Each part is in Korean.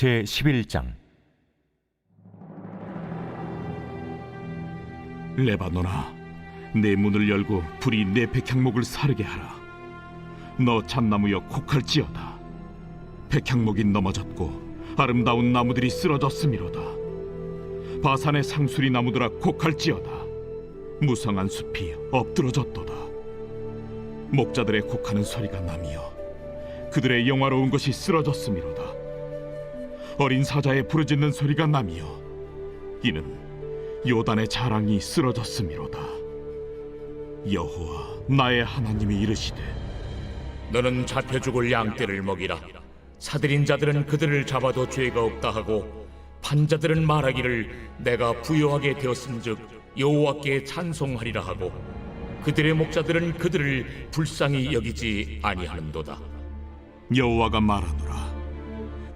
제 11장 레바논아, 내 문을 열고 불이 내 백향목을 사르게 하라. 너 잣나무여 곡할지어다. 백향목이 넘어졌고 아름다운 나무들이 쓰러졌음이로다. 바산의 상수리 나무들아 곡할지어다. 무성한 숲이 엎드러졌도다. 목자들의 곡하는 소리가 나며 그들의 영화로운 것이 쓰러졌음이로다. 어린 사자의 부르짖는 소리가 나며 이는 요단의 자랑이 쓰러졌음이로다. 여호와 나의 하나님이 이르시되 너는 잡혀 죽을 양떼를 먹이라. 사들인 자들은 그들을 잡아도 죄가 없다 하고 판자들은 말하기를 내가 부요하게 되었은즉 여호와께 찬송하리라 하고 그들의 목자들은 그들을 불쌍히 여기지 아니하는도다. 여호와가 말하노라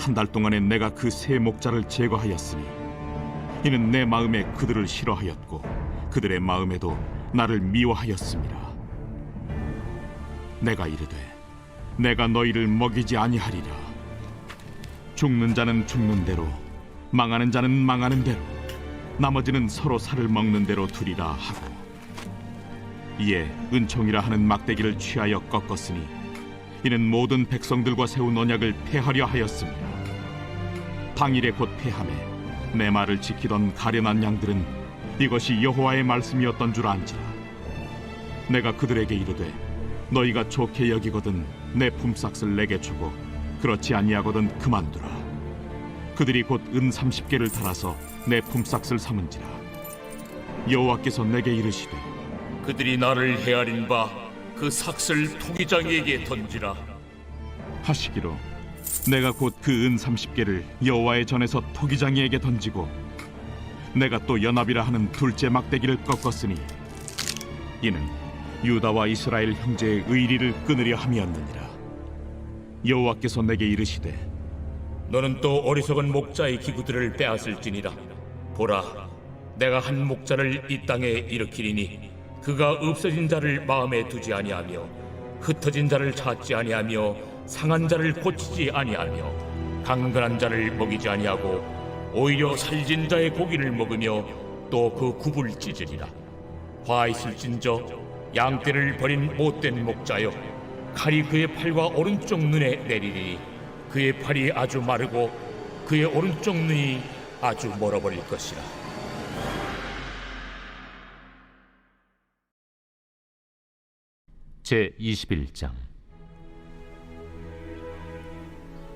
한 달 동안에 내가 그 세 목자를 제거하였으니 이는 내 마음에 그들을 싫어하였고 그들의 마음에도 나를 미워하였습니다. 내가 이르되 내가 너희를 먹이지 아니하리라. 죽는 자는 죽는 대로 망하는 자는 망하는 대로 나머지는 서로 살을 먹는 대로 두리라 하고 이에 은총이라 하는 막대기를 취하여 꺾었으니 이는 모든 백성들과 세운 언약을 폐하려 하였습니다. 당일에 곧 폐함에 내 말을 지키던 가련한 양들은 이것이 여호와의 말씀이었던 줄 안지라. 내가 그들에게 이르되 너희가 좋게 여기거든 내 품삯을 내게 주고 그렇지 아니하거든 그만두라. 그들이 곧 은 삼십 개를 달아서 내 품삯을 삼은지라. 여호와께서 내게 이르시되 그들이 나를 헤아린 바 그 삭슬 토기장이에게 던지라. 하시기로 내가 곧 그은 삼십 개를 여호와의 전에서 토기장이에게 던지고 내가 또 연합이라 하는 둘째 막대기를 꺾었으니 이는 유다와 이스라엘 형제의 의리를 끊으려 함이었느니라 여호와께서 내게 이르시되 너는 또 어리석은 목자의 기구들을 빼앗을지니라. 보라, 내가 한 목자를 이 땅에 일으키리니 그가 없어진 자를 마음에 두지 아니하며 흩어진 자를 찾지 아니하며 상한 자를 고치지 아니하며 강건한 자를 먹이지 아니하고 오히려 살진 자의 고기를 먹으며 또 그 굽을 찢으리라. 화 있을진저 양떼를 버린 못된 목자여 칼이 그의 팔과 오른쪽 눈에 내리리니 그의 팔이 아주 마르고 그의 오른쪽 눈이 아주 멀어버릴 것이라. 제 21장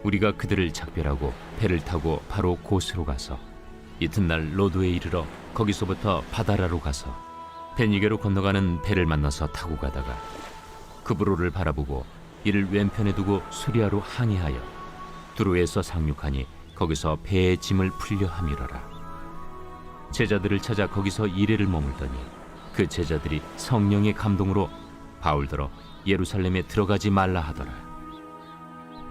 우리가 그들을 작별하고 배를 타고 바로 고스로 가서 이튿날 로드에 이르러 거기서부터 바다라로 가서 베니게로 건너가는 배를 만나서 타고 가다가 그브로를 바라보고 이를 왼편에 두고 수리아로 항해하여 두로에서 상륙하니 거기서 배의 짐을 풀려 함이러라 제자들을 찾아 거기서 이래를 머물더니 그 제자들이 성령의 감동으로 바울더러 예루살렘에 들어가지 말라 하더라.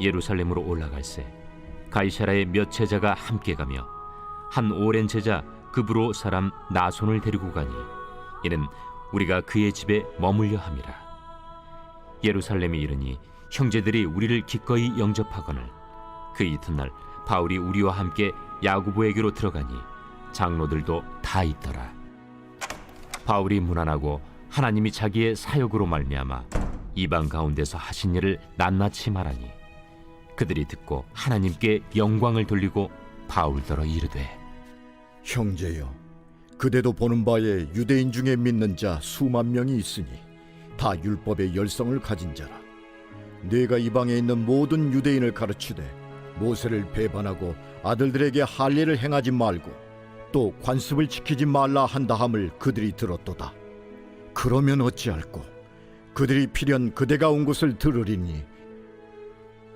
예루살렘으로 올라갈새 가이사라의 몇 제자가 함께 가며 한 오랜 제자 그브로 사람 나손을 데리고 가니 이는 우리가 그의 집에 머물려 함이라. 예루살렘에 이르니 형제들이 우리를 기꺼이 영접하거늘 그 이튿날 바울이 우리와 함께 야구부에게로 들어가니 장로들도 다 있더라. 바울이 무난하고 하나님이 자기의 사역으로 말미암아 이방 가운데서 하신 일을 낱낱이 말하니 그들이 듣고 하나님께 영광을 돌리고 바울더러 이르되 형제여, 그대도 보는 바에 유대인 중에 믿는 자 수만 명이 있으니 다 율법의 열성을 가진 자라. 네가 이방에 있는 모든 유대인을 가르치되 모세를 배반하고 아들들에게 할례를 행하지 말고 또 관습을 지키지 말라 한다함을 그들이 들었도다. 그러면 어찌할꼬? 그들이 필연 그대가 온 곳을 들으리니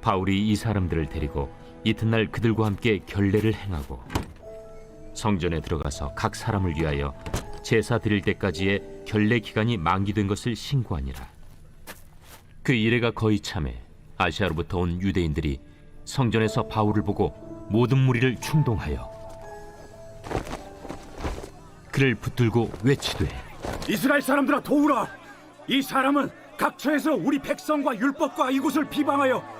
바울이 이 사람들을 데리고 이튿날 그들과 함께 결례를 행하고 성전에 들어가서 각 사람을 위하여 제사 드릴 때까지의 결례 기간이 만기된 것을 신고하니라. 그 이래가 거의 참에 아시아로부터 온 유대인들이 성전에서 바울을 보고 모든 무리를 충동하여 그를 붙들고 외치되 이스라엘 사람들아 도우라 이 사람은 각처에서 우리 백성과 율법과 이곳을 비방하여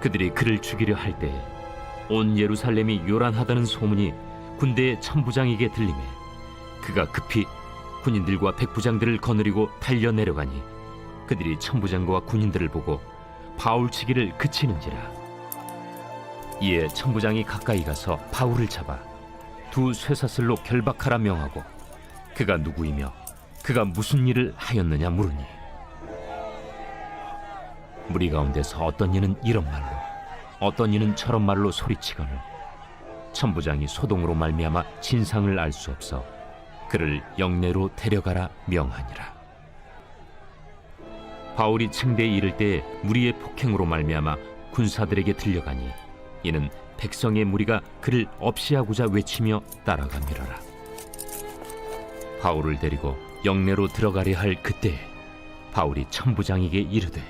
그들이 그를 죽이려 할 때에 온 예루살렘이 요란하다는 소문이 군대의 천부장에게 들리매 그가 급히 군인들과 백부장들을 거느리고 달려 내려가니 그들이 천부장과 군인들을 보고 바울 치기를 그치는지라. 이에 천부장이 가까이 가서 바울을 잡아 두 쇠사슬로 결박하라 명하고 그가 누구이며 그가 무슨 일을 하였느냐 물으니 무리 가운데서 어떤 이는 이런 말로 어떤 이는 저런 말로 소리치거늘 천부장이 소동으로 말미암아 진상을 알 수 없어 그를 영내로 데려가라 명하니라. 바울이 층대에 이를 때 무리의 폭행으로 말미암아 군사들에게 들려가니 이는 백성의 무리가 그를 없이하고자 외치며 따라가미러라. 바울을 데리고 영내로 들어가려 할 그때 바울이 천부장에게 이르되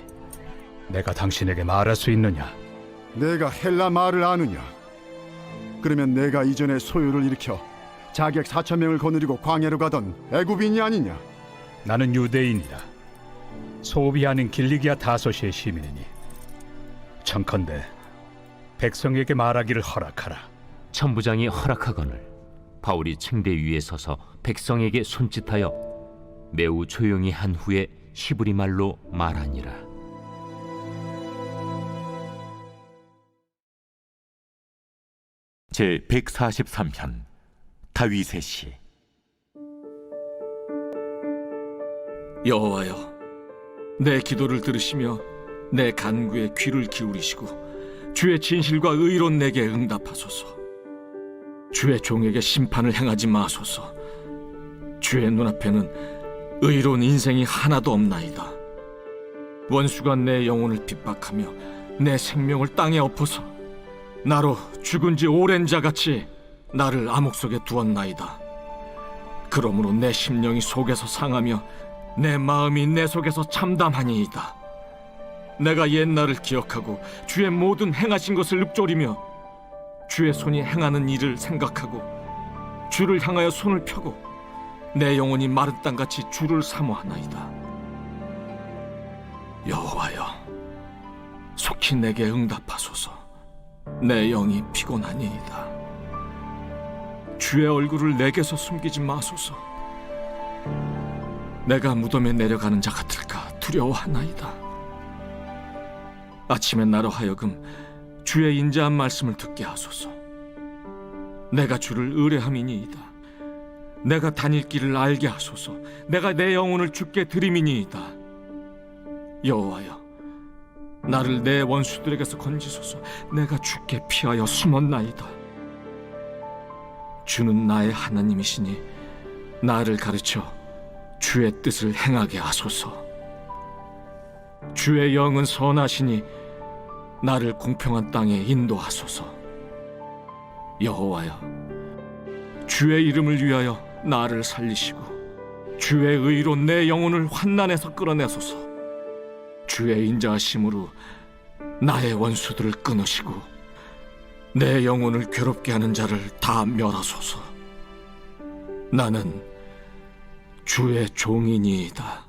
내가 당신에게 말할 수 있느냐? 내가 헬라 말을 아느냐? 그러면 내가 이전에 소요를 일으켜 자객 4천 명을 거느리고 광야로 가던 애굽인이 아니냐? 나는 유대인이다. 소비 아닌 길리기아 다소시의 시민이니 청컨대 백성에게 말하기를 허락하라. 천부장이 허락하거늘 바울이 층대 위에 서서 백성에게 손짓하여 매우 조용히 한 후에 히브리 말로 말하니라. 제 143편 다윗의 시. 여호와여 내 기도를 들으시며 내 간구에 귀를 기울이시고 주의 진실과 의로 내게 응답하소서. 주의 종에게 심판을 행하지 마소서. 주의 눈앞에는 의로운 인생이 하나도 없나이다. 원수가 내 영혼을 핍박하며 내 생명을 땅에 엎어서 나로 죽은 지 오랜 자같이 나를 암흑 속에 두었나이다 그러므로 내 심령이 속에서 상하며 내 마음이 내 속에서 참담하니이다. 내가 옛날을 기억하고 주의 모든 행하신 것을 읊조리며 주의 손이 행하는 일을 생각하고 주를 향하여 손을 펴고 내 영혼이 마른 땅같이 주를 사모하나이다. 여호와여, 속히 내게 응답하소서. 내 영이 피곤하니이다. 주의 얼굴을 내게서 숨기지 마소서. 내가 무덤에 내려가는 자 같을까 두려워하나이다. 아침에 나로 하여금 주의 인자한 말씀을 듣게 하소서. 내가 주를 의뢰함이니이다. 내가 다닐 길을 알게 하소서. 내가 내 영혼을 주께 드림이니이다. 여호와여, 나를 내 원수들에게서 건지소서. 내가 주께 피하여 숨었나이다. 주는 나의 하나님이시니 나를 가르쳐 주의 뜻을 행하게 하소서. 주의 영은 선하시니 나를 공평한 땅에 인도하소서. 여호와여, 주의 이름을 위하여 나를 살리시고 주의 의로 내 영혼을 환난에서 끌어내소서. 주의 인자하심으로 나의 원수들을 끊으시고 내 영혼을 괴롭게 하는 자를 다 멸하소서. 나는 주의 종이니이다.